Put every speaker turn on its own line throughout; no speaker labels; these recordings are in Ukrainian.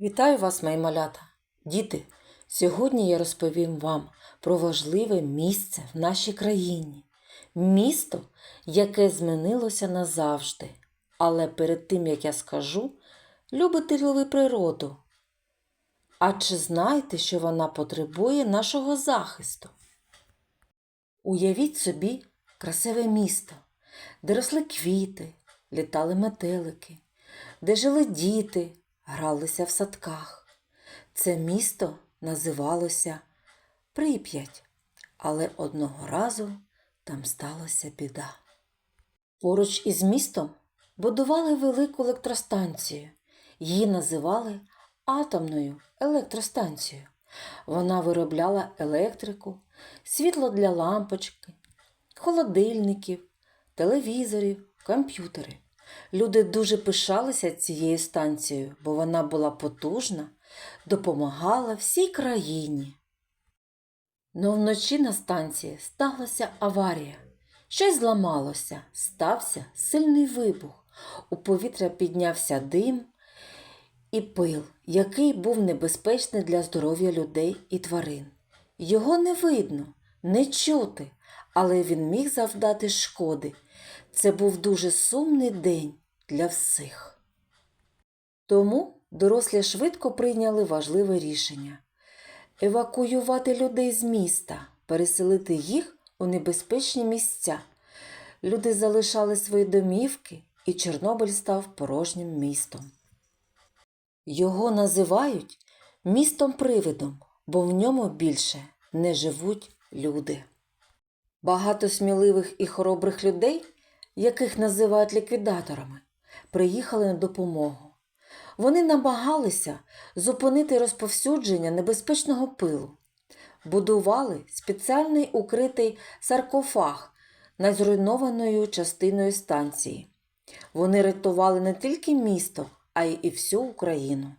Вітаю вас, мої малята! Діти! Сьогодні я розповім вам про важливе місце в нашій країні. Місто, яке змінилося назавжди. Але перед тим, як я скажу, любите ли ви природу? А чи знаєте, що вона потребує нашого захисту? Уявіть собі красиве місто, де росли квіти, літали метелики, де жили діти, гралися в садках. Це місто називалося Прип'ять, але одного разу там сталася біда. Поруч із містом будували велику електростанцію. Її називали атомною електростанцією. Вона виробляла електрику, світло для лампочки, холодильників, телевізорів, комп'ютери. Люди дуже пишалися цією станцією, бо вона була потужна, допомагала всій країні. Но вночі на станції сталася аварія. Щось зламалося, стався сильний вибух. У повітря піднявся дим і пил, який був небезпечний для здоров'я людей і тварин. Його не видно, не чути, але він міг завдати шкоди. Це був дуже сумний день для всіх. Тому дорослі швидко прийняли важливе рішення евакуювати людей з міста, переселити їх у небезпечні місця. Люди залишали свої домівки, і Чорнобиль став порожнім містом. Його називають містом-привидом, бо в ньому більше не живуть люди. Багато сміливих і хоробрих людей, яких називають ліквідаторами, приїхали на допомогу. Вони намагалися зупинити розповсюдження небезпечного пилу, будували спеціальний укритий саркофаг над зруйнованою частиною станції. Вони рятували не тільки місто, а й і всю Україну.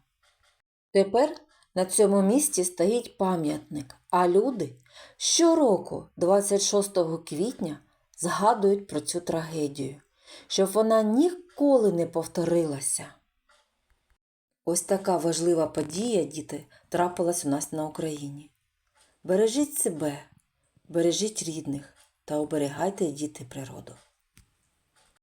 Тепер на цьому місці стоїть пам'ятник, а люди щороку, 26 квітня, згадують про цю трагедію, щоб вона ніколи не повторилася. Ось така важлива подія, діти, трапилась у нас на Україні. Бережіть себе, бережіть рідних та оберігайте діти природу.